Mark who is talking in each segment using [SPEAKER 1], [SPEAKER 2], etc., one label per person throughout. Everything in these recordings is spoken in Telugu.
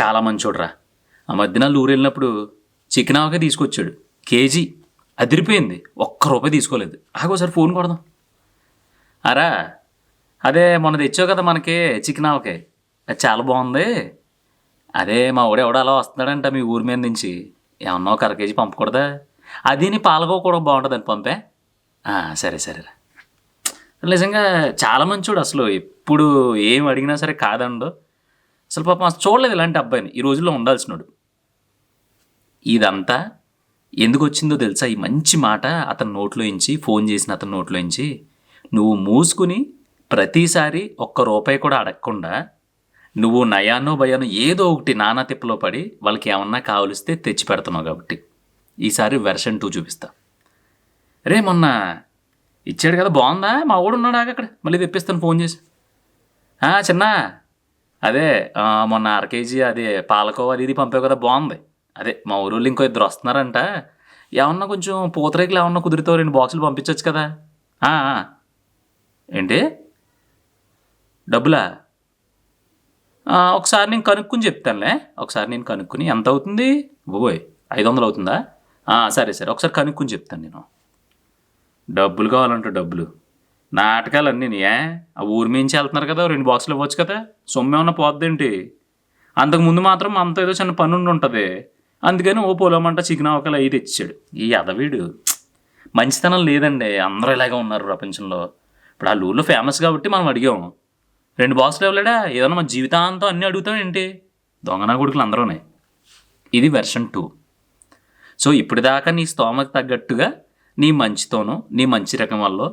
[SPEAKER 1] చాలా మంచోడురా. ఆ మధ్యన ఊరు వెళ్ళినప్పుడు చికెన్ ఆవకాయ తీసుకొచ్చాడు. కేజీ అదిరిపోయింది. ఒక్క రూపాయి తీసుకోలేదు. ఆగోసారి ఫోన్ కొడదాం. అరా అదే మొన్న తెచ్చావు కదా మనకి చికెన్ ఆవకాయ అది చాలా బాగుంది. అదే మా ఊడు ఎవడో అలా వస్తున్నాడంట మీ ఊరి మీద నుంచి. ఏమన్నా ఒక అర కేజీ పంపకూడదా? అది నీ పాలకో కూడా బాగుంటుందని పంపే. సరే సరేరా నిజంగా చాలా మంచోడు అసలు. ఎప్పుడు ఏం అడిగినా సరే కాదండు. అసలు పాపం చూడలేదు ఇలాంటి అబ్బాయిని. ఈ రోజుల్లో ఉండాల్సినాడు. ఇదంతా ఎందుకు వచ్చిందో తెలుసా? ఈ మంచి మాట అతని నోట్లోంచి ఫోన్ చేసిన అతని నోట్లోంచి నువ్వు మూసుకుని ప్రతిసారి ఒక్క రూపాయి కూడా అడగకుండా నువ్వు నయానో భయానో ఏదో ఒకటి నానా తిప్పలో పడి వాళ్ళకి ఏమన్నా కావలిస్తే తెచ్చి పెడుతున్నావు కాబట్టి. ఈసారి వెర్షన్ టూ చూపిస్తా. రే మొన్న ఇచ్చాడు కదా బాగుందా? మా ఊడు ఉన్నాడు అక్కడ మళ్ళీ తెప్పిస్తాను ఫోన్ చేసి. చిన్నా. అదే మొన్న అర కేజీ అదే పాలకోవ అది ఇది పంపావు కదా బాగుంది. అదే మా ఊరోళ్ళు ఇంకో ఇద్దరు వస్తున్నారంట. ఏమన్నా కొంచెం పూతరేకులు ఏమన్నా కుదిరితో రెండు బాక్సులు పంపించవచ్చు కదా. ఏంటి? డబ్బులా? ఒకసారి నేను కనుక్కుని చెప్తానులే. ఒకసారి నేను కనుక్కుని ఎంత అవుతుంది? బోయ్ ఐదు వందలు అవుతుందా? సరే సరే. ఒకసారి కనుక్కుని చెప్తాను నేను. డబ్బులు కావాలంటే డబ్బులు. నాటకాలు అన్నీ ఏ? ఆ ఊరి మించి వెళ్తున్నారు కదా రెండు బాక్సులు ఇవ్వచ్చు కదా సొమ్ము ఏమన్నా పోద్దేంటి? అంతకుముందు మాత్రం అంత ఏదో చిన్న పని ఉండి ఉంటుంది. అందుకని ఓ పొలమంట చికెన్ ఆవకాయలు అవి తెచ్చాడు. ఈ అదవీడు మంచితనం లేదండి అందరూ ఇలాగే ఉన్నారు ప్రపంచంలో. ఇప్పుడు ఆ ఊళ్ళో ఫేమస్ కాబట్టి మనం అడిగాం. రెండు బాక్సులు ఇవ్వలేడా? ఏదన్నా మన జీవితాంతం అన్నీ అడుగుతాం ఏంటి? దొంగనా కొడుకులు అందరూనే ఇది వెర్షన్ టూ సో ఇప్పటిదాకా నీ స్తోమత తగ్గట్టుగా నీ మంచితోనో నీ మంచి రకం వల్ల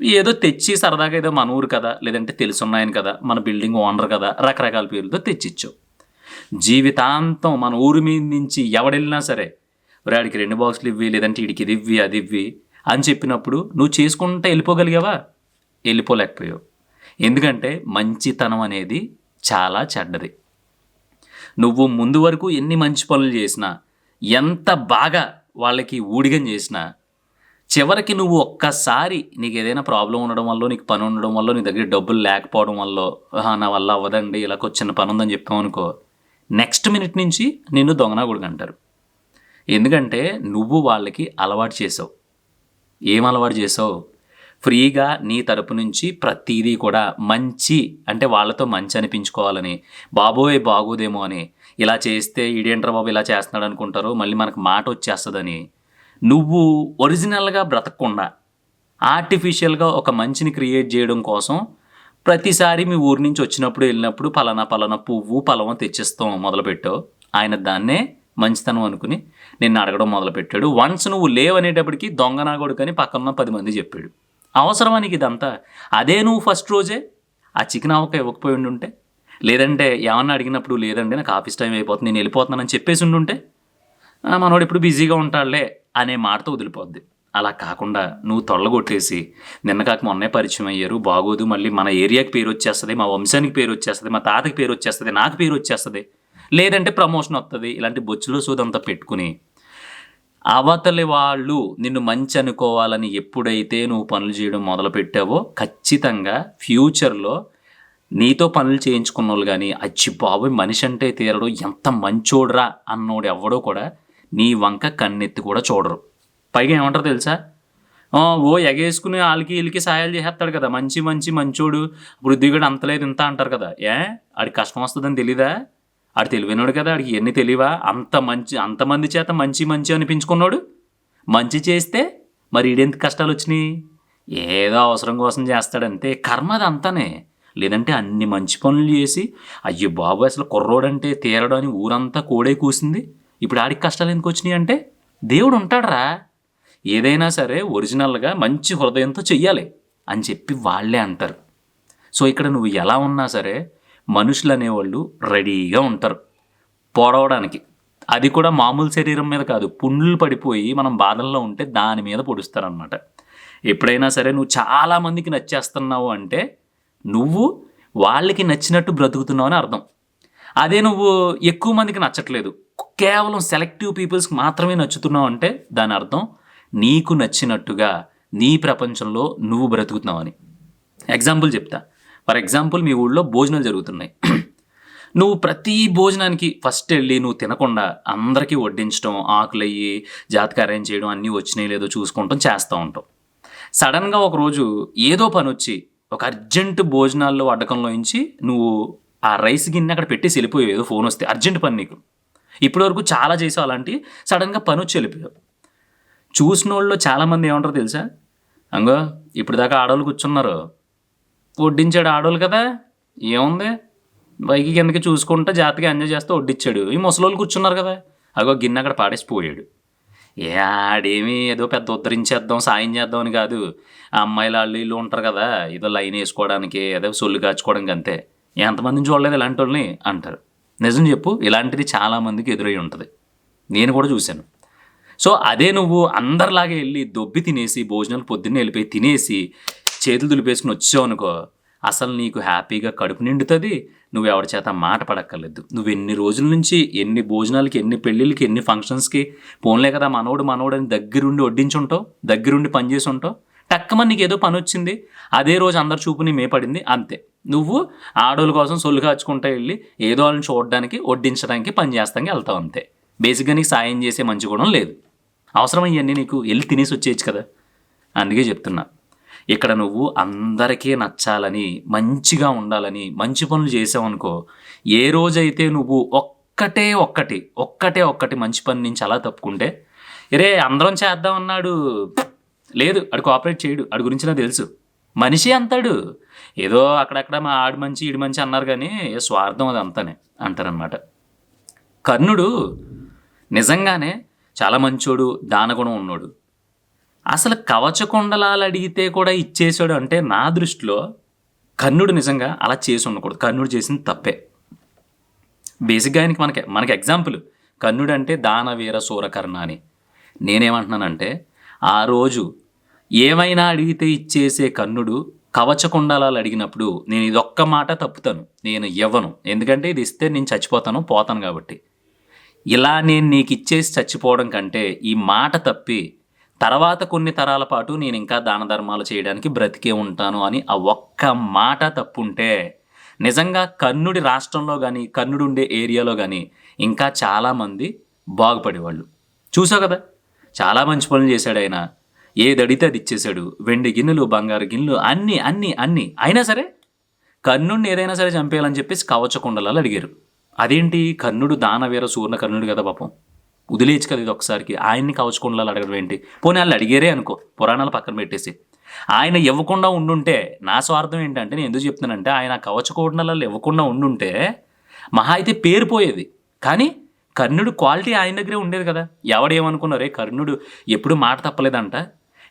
[SPEAKER 1] ఏదో తెచ్చి సరదాగా ఏదో మన ఊరు కదా లేదంటే తెలుసున్నాయని కదా మన బిల్డింగ్ ఓనర్ కదా రకరకాల పేర్లతో తెచ్చిచ్చావు జీవితాంతం మన ఊరి మీద నుంచి ఎవడెళ్ళినా సరే వాడికి రెండు బాక్సులు ఇవ్వి లేదంటే ఇడికి ఇది ఇవ్వి అది ఇవ్వి అని చెప్పినప్పుడు నువ్వు చేసుకుంటే వెళ్ళిపోగలిగావా? వెళ్ళిపోలేకపోయావు. ఎందుకంటే మంచితనం అనేది చాలా చెడ్డది. నువ్వు ముందు వరకు ఎన్ని మంచి పనులు చేసినా ఎంత బాగా వాళ్ళకి ఊడిగం చేసినా చివరికి నువ్వు ఒక్కసారి నీకు ఏదైనా ప్రాబ్లం ఉండడం వల్ల నీకు పని ఉండడం వల్ల నీ దగ్గర డబ్బులు లేకపోవడం వల్ల నా వల్ల అవ్వదండి ఇలా చిన్న పని ఉందని చెప్పావు అనుకో నెక్స్ట్ మినిట్ నుంచి నిన్ను దొంగనా అంటారు. ఎందుకంటే నువ్వు వాళ్ళకి అలవాటు చేసావు. ఏం అలవాటు చేసావు? ఫ్రీగా నీ తరపు నుంచి ప్రతిదీ కూడా మంచి అంటే వాళ్ళతో మంచి అనిపించుకోవాలని బాబోయ్ బాగోదేమో అని ఇలా చేస్తే ఈడేంట్రా బాబు ఇలా చేస్తున్నాడు అనుకుంటారు మళ్ళీ మనకు మాట వచ్చేస్తుందని నువ్వు ఒరిజినల్గా బ్రతకకుండా ఆర్టిఫిషియల్గా ఒక మంచిని క్రియేట్ చేయడం కోసం ప్రతిసారి మీ ఊరి నుంచి వచ్చినప్పుడు వెళ్ళినప్పుడు పలానా పలానా పువ్వు పలవ తెచ్చిస్తాం మొదలుపెట్టు. ఆయన దాన్నే మంచితనం అనుకుని నిన్ను అడగడం మొదలుపెట్టాడు. వన్స్ నువ్వు లేవనేటప్పటికి దొంగ నా కొడుకని పక్కన పది మంది చెప్పాడు. అవసరమా నీకు ఇదంతా? అదే నువ్వు ఫస్ట్ రోజే? ఆ చికెన్ ఆవక ఇవ్వకపోయి ఉండుంటే? లేదంటే ఏమన్నా అడిగినప్పుడు లేదండి నాకు ఆఫీస్ టైం అయిపోతుంది నేను వెళ్ళిపోతున్నానని చెప్పేసి ఉండుంటే? "ఆ, మనోడు ఇప్పుడు బిజీగా ఉంటాడులే అనే మాటతో వదిలిపోద్ది. అలా కాకుండా నువ్వు తొల్లగొట్టేసి నిన్న కాక మొన్నే పరిచయం అయ్యారు బాగోదు మళ్ళీ మన ఏరియాకి పేరు వచ్చేస్తుంది మా వంశానికి పేరు వచ్చేస్తుంది మా తాతకి పేరు వచ్చేస్తుంది నాకు పేరు వచ్చేస్తుంది. లేదంటే ప్రమోషన్ వస్తుంది ఇలాంటి బొచ్చులో సూదంతా పెట్టుకుని. అవతలి వాళ్ళు నిన్ను మంచి అనుకోవాలని ఎప్పుడైతే నువ్వు పనులు చేయడం మొదలు పెట్టావో ఖచ్చితంగా ఫ్యూచర్లో నీతో పనులు చేయించుకున్న వాళ్ళు కానీ అచ్చి బాబోయ్ మనిషి అంటే తీరడు ఎంత మంచోడ్రా అన్నోడు ఎవడో కూడా నీ వంక కన్నెత్తి కూడా చూడరు. పైగా ఏమంటారు తెలుసా? ఓ ఎగేసుకుని వాళ్ళకి వీళ్ళకి సాయాలు చేసేస్తాడు కదా. మంచి మంచి మంచోడు. వృద్ధిగుడు అంతలేదు ఇంత అంటారు కదా. ఏ? ఆడి కష్టం వస్తుందని తెలీదా? ఆడు తెలివినాడు కదా ఆడికి ఎన్ని తెలియవా అంత మంచి అంతమంది చేత మంచి మంచి అనిపించుకున్నాడు? మంచి చేస్తే మరి ఈడెంత కష్టాలు వచ్చినాయి? ఏదో అవసరం కోసం చేస్తాడంతే కర్మ అది అంతానే లేదంటే అన్ని మంచి పనులు చేసి అయ్యో బాబు అసలు కుర్రోడంటే తీరడం అని ఊరంతా కోడే కూసింది. ఇప్పుడు ఆడికి కష్టాలు ఎందుకు వచ్చినాయి అంటే దేవుడు ఉంటాడురా. ఏదైనా సరే ఒరిజినల్గా మంచి హృదయంతో చెయ్యాలి అని చెప్పి వాళ్ళే అంటారు. సో ఇక్కడ నువ్వు ఎలా ఉన్నా సరే మనుషులు అనేవాళ్ళు రెడీగా ఉంటారు పొడవడానికి. అది కూడా మామూలు శరీరం మీద కాదు పుండ్లు పడిపోయి మనం బాధల్లో ఉంటే దాని మీద పొడుస్తారనమాట ఎప్పుడైనా సరే నువ్వు చాలామందికి నచ్చేస్తున్నావు అంటే నువ్వు వాళ్ళకి నచ్చినట్టు బ్రతుకుతున్నావు అని అర్థం. అదే నువ్వు ఎక్కువ మందికి నచ్చట్లేదు. కేవలం సెలెక్టివ్ పీపుల్స్కి మాత్రమే నచ్చుతున్నావు అంటే దాని అర్థం నీకు నచ్చినట్టుగా నీ ప్రపంచంలో నువ్వు బ్రతుకుతున్నావు అని. ఎగ్జాంపుల్ చెప్తా. ఫర్ ఎగ్జాంపుల్ మీ ఊళ్ళో భోజనాలు జరుగుతున్నాయి. నువ్వు ప్రతి భోజనానికి ఫస్ట్ వెళ్ళి నువ్వు తినకుండా అందరికీ వడ్డించడం ఆకులయ్యి జాతక అరేంజ్ చేయడం అన్నీ వచ్చినాయి లేదో చూసుకుంటాం చేస్తూ ఉంటాం. సడన్గా ఒకరోజు ఏదో పని వచ్చి ఒక అర్జెంట్ భోజనాల్లో అడ్డకంలో నుంచి నువ్వు ఆ రైస్ గిన్నె అక్కడ పెట్టేసి వెళ్ళిపోయావు. ఏదో ఫోన్ వస్తే అర్జెంట్ పని నీకు. ఇప్పటివరకు చాలా చేసావు అలాంటి సడన్గా పని వచ్చి వెళ్ళిపోయావు చూసిన వాళ్ళు చాలామంది ఏమంటారు తెలుసా? అంగో ఇప్పుడు దాకా ఆడవాళ్ళు కూర్చున్నారు. వడ్డించాడు ఆడవాళ్ళు కదా? ఏముంది? పైకి కిందకి చూసుకుంటా జాతగా ఎంజాయ్ చేస్తూ వడ్డించాడు ఈ ముసలోళ్ళు కూర్చున్నారు కదా? అగో గిన్నె అక్కడ పాడేసిపోయాడు. ఏ ఆడేమి ఏదో పెద్ద ఉద్ధరించేద్దాం సాయం చేద్దాం అని కాదు. ఆ అమ్మాయిలు వాళ్ళు వీళ్ళు ఉంటారు కదా? ఏదో లైన్ వేసుకోవడానికి ఏదో సొల్లు కాచుకోవడానికి అంతే. ఎంతమందిని చూడలేదు ఇలాంటి వాళ్ళని అంటారు. నిజం చెప్పు ఇలాంటిది చాలామందికి ఎదురై ఉంటుంది. నేను కూడా చూశాను. సో అదే నువ్వు అందరిలాగే వెళ్ళి దొబ్బి తినేసి భోజనాలు పొద్దున్నే వెళ్ళిపోయి తినేసి చేతులు దులిపేసుకుని వచ్చావు అనుకో అసలు నీకు హ్యాపీగా కడుపు నిండుతుంది నువ్వు ఎవరి చేత మాట పడక్కర్లేదు. నువ్వు ఎన్ని రోజుల నుంచి ఎన్ని భోజనాలకి ఎన్ని పెళ్ళిళ్ళకి ఎన్ని ఫంక్షన్స్కి పోన్లే కదా మనవడు మనవడు అని దగ్గరుండి వడ్డించుంటావు దగ్గరుండి పనిచేసి ఉంటావు టక్కమని నీకు ఏదో పని వచ్చింది అదే రోజు అందరి చూపు నీ మేపడింది అంతే. నువ్వు ఆడోళ్ళ కోసం సొల్లు కాచుకుంటా వెళ్ళి ఏదో వాళ్ళని చూడడానికి వడ్డించడానికి పని చేస్తానికి వెళ్తావు అంతే. బేసిక్గా నీకు సాయం చేసే మంచి గుణం లేదు. అవసరమయ్యన్నీ నీకు వెళ్ళి తినేసి వచ్చేయచ్చు కదా? అందుకే చెప్తున్నా. ఇక్కడ నువ్వు అందరికీ నచ్చాలని మంచిగా ఉండాలని మంచి పనులు చేసావనుకో ఏ రోజైతే నువ్వు ఒక్కటే ఒక్కటి ఒక్కటే ఒక్కటి మంచి పని నుంచి అలా తప్పుకుంటే రే అందరం చేద్దాం అన్నాడు లేదు అడు కోఆపరేట్ చేయడు అడి గురించి నాకు తెలుసు. మనిషి అంతాడు. ఏదో అక్కడక్కడ మా ఆడు మంచి ఈడు మంచి అన్నారు కానీ స్వార్థం అది అంతానే అంటారనమాట కర్ణుడు నిజంగానే చాలా మంచోడు దానగుణం ఉన్నోడు. అసలు కవచకుండలాలు అడిగితే కూడా ఇచ్చేసాడు అంటే నా దృష్టిలో కర్ణుడు నిజంగా అలా చేసి ఉండకూడదు. కర్ణుడు చేసింది తప్పే. బేసిక్గా ఆయనకి మనకి మనకి ఎగ్జాంపుల్ కర్ణుడు అంటే దానవీర సూరకర్ణ అని. నేనేమంటున్నానంటే ఆ రోజు ఏమైనా అడిగితే ఇచ్చేసే కన్నుడు కవచకుండలాలు అడిగినప్పుడు నేను ఇదొక్క మాట తప్పుతాను నేను ఇవ్వను. ఎందుకంటే ఇది ఇస్తే నేను చచ్చిపోతాను పోతాను కాబట్టి. ఇలా నేను నీకు ఇచ్చేసి చచ్చిపోవడం కంటే ఈ మాట తప్పి తర్వాత కొన్ని తరాల పాటు నేను ఇంకా దాన ధర్మాలు చేయడానికి బ్రతికే ఉంటాను అని ఆ ఒక్క మాట తప్పుంటే నిజంగా కర్ణుడి రాష్ట్రంలో కానీ కర్ణుడు ఉండే ఏరియాలో కానీ ఇంకా చాలామంది బాగుపడేవాళ్ళు. చూసావు కదా? చాలా మంచి పనులు చేశాడు ఆయన. ఏది అడిగితే అది ఇచ్చేశాడు. వెండి గిన్నెలు బంగారు గిన్నెలు అన్నీ అన్నీ అన్నీ. అయినా సరే కర్ణుడిని ఏదైనా సరే చంపేయాలని చెప్పేసి కవచకుండలాలు అడిగారు. అదేంటి? కర్ణుడు దానవీర సూర్ణ కర్ణుడు కదా పాపం. వదిలేచ్చు కదా ఇది ఒకసారికి. ఆయన్ని కవచకుండలాలు అడగడం ఏంటి? పోనీ వాళ్ళు అడిగారే అనుకో. పురాణాలు పక్కన పెట్టేసి. ఆయన ఇవ్వకుండా ఉండుంటే నా స్వార్థం ఏంటంటే నేను ఎందుకు చెప్తున్నానంటే ఆయన కవచకుండలాలు ఇవ్వకుండా ఉండుంటే మహా అయితే పేరు పోయేది. కానీ కర్ణుడు క్వాలిటీ ఆయన దగ్గరే ఉండేది కదా. ఎవడేమనుకున్నారే కర్ణుడు ఎప్పుడు మాట తప్పలేదంట.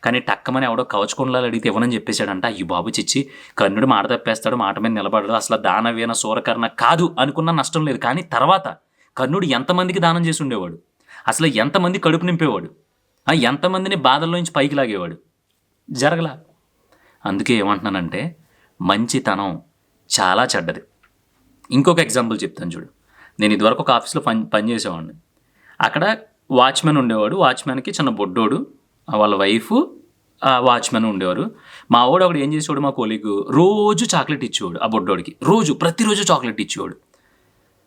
[SPEAKER 1] కానీ టక్కమని ఎవడో కవచకుండలాలు అడిగితే ఇవ్వనని చెప్పేశాడంట. ఈ బాబు చిచ్చి కర్ణుడు మాట తప్పేస్తాడు మాట మీద నిలబడడు. అసలు దానవేన సూరకర్ణ కాదు అనుకున్న నష్టం లేదు. కానీ తర్వాత కర్ణుడు ఎంతమందికి దానం చేసి ఉండేవాడు? అసలు ఎంతమంది కడుపు నింపేవాడు? ఎంతమందిని బాధల్లో నుంచి పైకి లాగేవాడు? జరగలా. అందుకే ఏమంటున్నానంటే మంచితనం చాలా చెడ్డది. ఇంకొక ఎగ్జాంపుల్ చెప్తాను చూడు. నేను ఇదివరకు ఒక ఆఫీస్లో పని పనిచేసేవాడిని అక్కడ వాచ్మెన్ ఉండేవాడు. వాచ్మెన్కి చిన్న బొడ్డోడు వాళ్ళ వైఫ్ ఆ వాచ్మెన్ ఉండేవారు. మా వాడు ఒకడు ఏం చేసేవాడు మా కొలీగ్? రోజు చాక్లెట్ ఇచ్చేవాడు ఆ బొడ్డోడికి. రోజు ప్రతిరోజు చాక్లెట్ ఇచ్చేవాడు.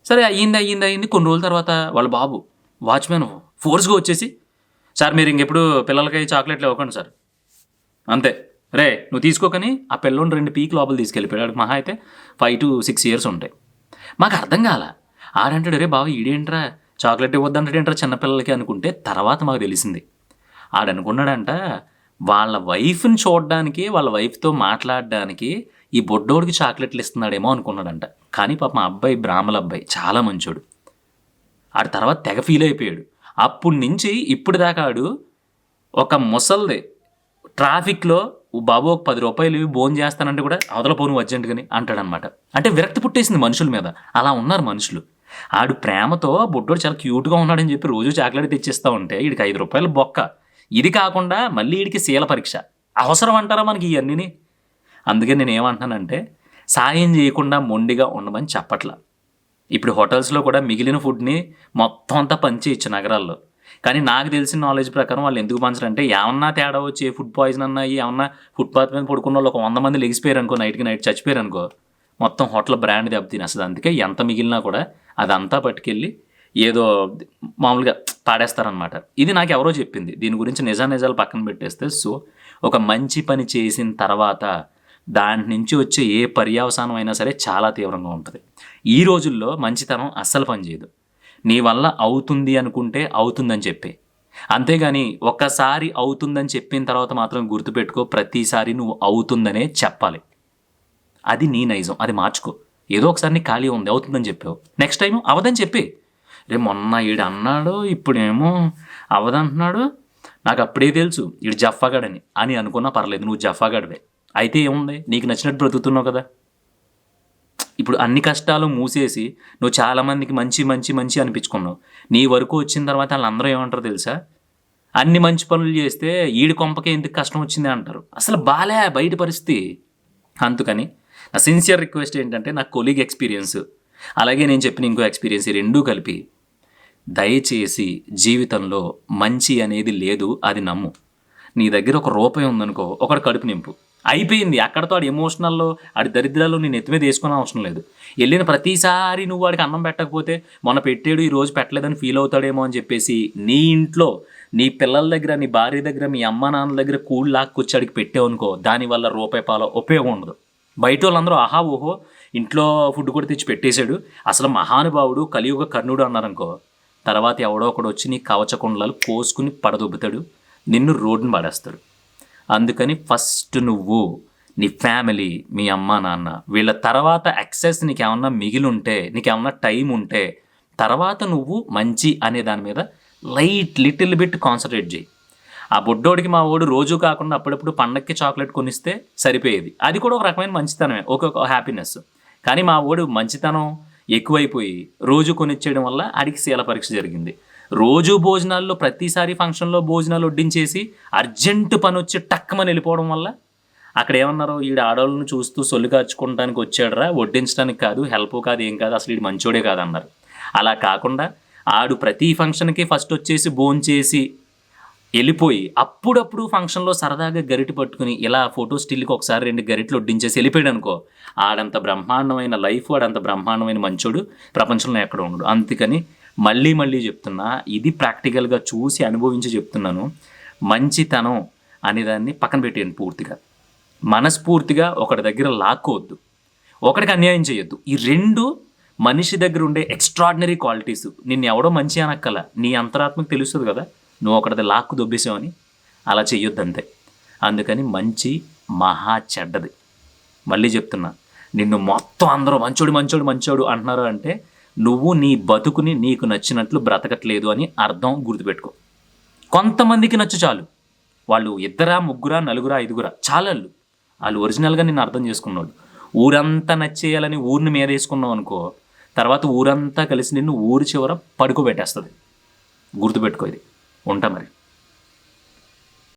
[SPEAKER 1] సరే అయ్యింది అయ్యింది అయ్యింది. కొన్ని రోజుల తర్వాత వాళ్ళ బాబు వాచ్మెన్ ఫోర్స్గా వచ్చేసి సార్ మీరు ఇంకెప్పుడు పిల్లలకి చాక్లెట్లు ఇవ్వకండి సార్. అంతే. రే నువ్వు తీసుకోకని ఆ పిల్లోని రెండు పీక్ లోపల తీసుకెళ్ళిపోయాడు. మహా అయితే ఫైవ్ టు సిక్స్ ఇయర్స్ ఉంటాయి. మాకు అర్థం కాలే? ఆడంటాడు రే బాబు ఈడేంట్రా? చాక్లెట్ ఇవ్వద్దంటాడేంట్రా చిన్నపిల్లలకి? అనుకుంటే తర్వాత మాకు తెలిసింది. ఆడనుకున్నాడంట వాళ్ళ వైఫ్ని చూడడానికి వాళ్ళ వైఫ్తో మాట్లాడడానికి ఈ బొడ్డోడికి చాక్లెట్లు ఇస్తున్నాడేమో అనుకున్నాడంట. కానీ పాప మా అబ్బాయి బ్రాహ్మల అబ్బాయి చాలా మంచోడు. ఆడు తర్వాత తెగ ఫీల్ అయిపోయాడు. అప్పటి నుంచి ఇప్పుడు దాకా ఆడు ఒక ముసల్ది. ట్రాఫిక్లో బాబు ఒక పది రూపాయలు ఇవి బోన్ చేస్తానంటే కూడా అవతల పోను అర్జెంటుగాని అంటాడనమాట. అంటే విరక్తి పుట్టేసింది మనుషుల మీద. అలా ఉన్నారు మనుషులు. ఆడు ప్రేమతో ఆ బుడ్డోడు చాలా క్యూట్గా ఉన్నాడని చెప్పి రోజు చాక్లెట్ తెచ్చిస్తూ ఉంటే వీడికి ఐదు రూపాయలు బొక్క. ఇది కాకుండా మళ్ళీ వీడికి శీల పరీక్ష. అవసరం అంటారా మనకి ఇవన్నీ అందుకే నేను ఏమంటున్నానంటే సాయం చేయకుండా మొండిగా ఉండమని చెప్పట్లా. ఇప్పుడు హోటల్స్లో కూడా మిగిలిన ఫుడ్ని మొత్తం అంతా పంచేయచ్చు నగరాల్లో. కానీ నాకు తెలిసిన నాలెడ్జ్ ప్రకారం వాళ్ళు ఎందుకు పంచారంటే ఏమన్నా తేడా వచ్చి ఫుడ్ పాయిజన్ అన్నా ఏమన్నా ఫుట్పాత్ మీద పడుకున్న వాళ్ళు ఒక వంద మంది లెగిసిపోయారు అనుకో నైట్కి నైట్ చచ్చిపోయారు అనుకో మొత్తం హోటల్ బ్రాండ్ దెబ్బతినేస్తుంది అందుకే ఎంత మిగిలినా కూడా అదంతా పట్టుకెళ్ళి ఏదో మామూలుగా పాడేస్తారనమాట ఇది నాకు ఎవరో చెప్పింది. దీని గురించి నిజా నిజాలు పక్కన పెట్టేస్తే సో ఒక మంచి పని చేసిన తర్వాత దాని నుంచి వచ్చే ఏ పర్యావసానం అయినా సరే చాలా తీవ్రంగా ఉంటుంది. ఈ రోజుల్లో మంచితనం అస్సలు పనిచేయదు నీ వల్ల అవుతుంది అనుకుంటే అవుతుందని చెప్పే. అంతేగాని ఒక్కసారి అవుతుందని చెప్పిన తర్వాత మాత్రం గుర్తుపెట్టుకో ప్రతిసారి నువ్వు అవుతుందనే చెప్పాలి. అది నీ నైజం అది మార్చుకో. ఏదో ఒకసారి నీ ఖాళీ ఉంది అవుతుందని చెప్పావు. నెక్స్ట్ టైం అవదని చెప్పి. రే మొన్న ఈడు అన్నాడు ఇప్పుడేమో అవదంటున్నాడు నాకు అప్పుడే తెలుసు ఈడు జఫాగాడని. అని అనుకున్నా పర్లేదు నువ్వు జఫాగాడివే. అయితే ఏముంది? నీకు నచ్చినట్టు బ్రతుకుతున్నావు కదా. ఇప్పుడు అన్ని కష్టాలు మూసేసి నువ్వు చాలామందికి మంచి మంచి మంచి అనిపించుకున్నావు. నీ వరకు వచ్చిన తర్వాత వాళ్ళందరూ ఏమంటారు తెలుసా? అన్ని మంచి పనులు చేస్తే ఈడి కొంపకే ఎందుకు కష్టం వచ్చింది అంటారు. అసలు బాలే బయట పరిస్థితి. అందుకని నా సిన్సియర్ రిక్వెస్ట్ ఏంటంటే నా కొలీగ్ ఎక్స్పీరియన్స్ అలాగే నేను చెప్పిన ఇంకో ఎక్స్పీరియన్స్ రెండూ కలిపి. దయచేసి జీవితంలో మంచి అనేది లేదు అది నమ్ము. నీ దగ్గర ఒక రూపాయి ఉందనుకో ఒకటి కడుపు నింపు. అయిపోయింది. అక్కడతో ఆడి ఎమోషనల్లో ఆడి దరిద్రాల్లో నేను ఎత్తి మీద వేసుకునే అవసరం లేదు. వెళ్ళిన ప్రతిసారి నువ్వు వాడికి అన్నం పెట్టకపోతే మొన్న పెట్టాడు ఈ రోజు పెట్టలేదని ఫీల్ అవుతాడేమో అని చెప్పేసి నీ ఇంట్లో నీ పిల్లల దగ్గర నీ భార్య దగ్గర మీ అమ్మ నాన్న దగ్గర కూళ్ళు లాక్కొచ్చి అడిగి పెట్టావనుకో దానివల్ల రూపాయి పాల ఉపయోగం ఉండదు. బయట వాళ్ళందరూ ఆహా ఓహో ఇంట్లో ఫుడ్ కూడా తెచ్చి పెట్టేశాడు. అసలు మహానుభావుడు కలియుగ కర్ణుడు అన్నారనుకో తర్వాత ఎవడో ఒకడు వచ్చి నీ కవచకుండలాలు కోసుకుని పడదొబ్బుతాడు నిన్ను రోడ్డుని పడేస్తాడు. అందుకని ఫస్ట్ నువ్వు నీ ఫ్యామిలీ మీ అమ్మ నాన్న వీళ్ళ తర్వాత యాక్సెస్ నీకేమన్నా మిగిలి ఉంటే నీకేమన్నా టైం ఉంటే తర్వాత నువ్వు మంచి అనే దాని మీద లైట్ లిటిల్ బిట్ కాన్సన్ట్రేట్ చేయి. ఆ బుడ్డోడికి మా వాడు రోజు కాకుండా అప్పుడప్పుడు పండక్కి చాక్లెట్ కొనిస్తే సరిపోయేది. అది కూడా ఒక రకమైన మంచితనమే ఒక హ్యాపీనెస్ కానీ మా వాడు మంచితనం ఎక్కువైపోయి రోజు కొనిచ్చేయడం వల్ల ఆడికి శీల పరీక్ష జరిగింది. రోజు భోజనాల్లో ప్రతిసారి ఫంక్షన్లో భోజనాలు వడ్డించేసి అర్జెంటు పని వచ్చి టక్కమని వెళ్ళిపోవడం వల్ల అక్కడ ఏమన్నారు ఈడు ఆడవాళ్ళని చూస్తూ సొల్లు కాచుకోవడానికి వచ్చాడురా వడ్డించడానికి కాదు హెల్ప్ కాదు ఏం కాదు అసలు ఈడు మంచోడే కాదు అన్నారు అలా కాకుండా ఆడు ప్రతి ఫంక్షన్కి ఫస్ట్ వచ్చేసి భోంచేసి వెళ్ళిపోయి అప్పుడప్పుడు ఫంక్షన్లో సరదాగా గరిటి పట్టుకుని ఇలా ఫోటో స్టిల్కి ఒకసారి రెండు గరిటలు వడ్డించేసి వెళ్ళిపోయాడు అనుకో. ఆడంత బ్రహ్మాండమైన లైఫ్ వాడంత బ్రహ్మాండమైన మంచోడు ప్రపంచంలో ఎక్కడ ఉండడు. అందుకని మళ్ళీ మళ్ళీ చెప్తున్నా ఇది ప్రాక్టికల్గా చూసి అనుభవించి చెప్తున్నాను. మంచితనం అనేదాన్ని పక్కన పెట్టేయండి పూర్తిగా. మనస్ఫూర్తిగా ఒకటి దగ్గర లాక్కోవద్దు. ఒకడికి అన్యాయం చేయొద్దు. ఈ రెండు మనిషి దగ్గర ఉండే ఎక్స్ట్రాడినరీ క్వాలిటీస్ నిన్ను ఎవడో మంచి అనక్కల. నీ అంతరాత్మకు తెలుస్తుంది కదా. నువ్వు ఒకటిది లాక్కు దొబ్బేసావని అలా చెయ్యొద్దు అంతే అందుకని మంచి మహా చెడ్డది. మళ్ళీ చెప్తున్నా నిన్ను మొత్తం అందరూ మంచోడు మంచోడు మంచోడు అంటున్నారు అంటే నువ్వు నీ బతుకుని నీకు నచ్చినట్లు బ్రతకట్లేదు అని అర్థం గుర్తుపెట్టుకో. కొంతమందికి నచ్చు చాలు. వాళ్ళు ఇద్దరా ముగ్గురా నలుగురా ఐదుగురా చాలళ్ళు. వాళ్ళు ఒరిజినల్గా నిన్ను అర్థం చేసుకున్నాడు ఊరంతా నచ్చేయాలని ఊరిని మీద వేసుకున్నావు అనుకో తర్వాత ఊరంతా కలిసి నిన్ను ఊరి చివర పడుకోబెట్టేస్తుంది. గుర్తుపెట్టుకో ఇది. ఉంటా మరి.